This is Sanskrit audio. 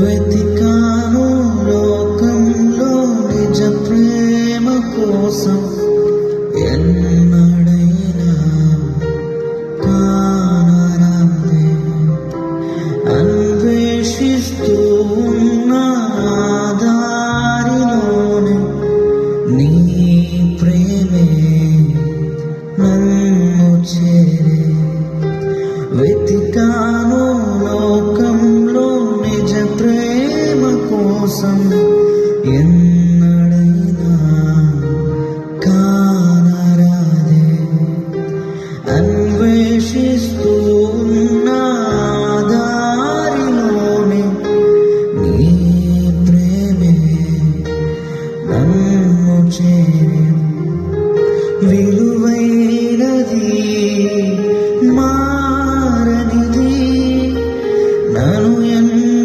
వెతికాను లోకంలో నిజ ప్రేమ కోసం ఎన్నడైనా కానరాదే అన్వేషిస్తూ ఉన్న ఆ దారిలోనే నీ ശ്വാസം എന്നള കാണാരാതെ അന്ന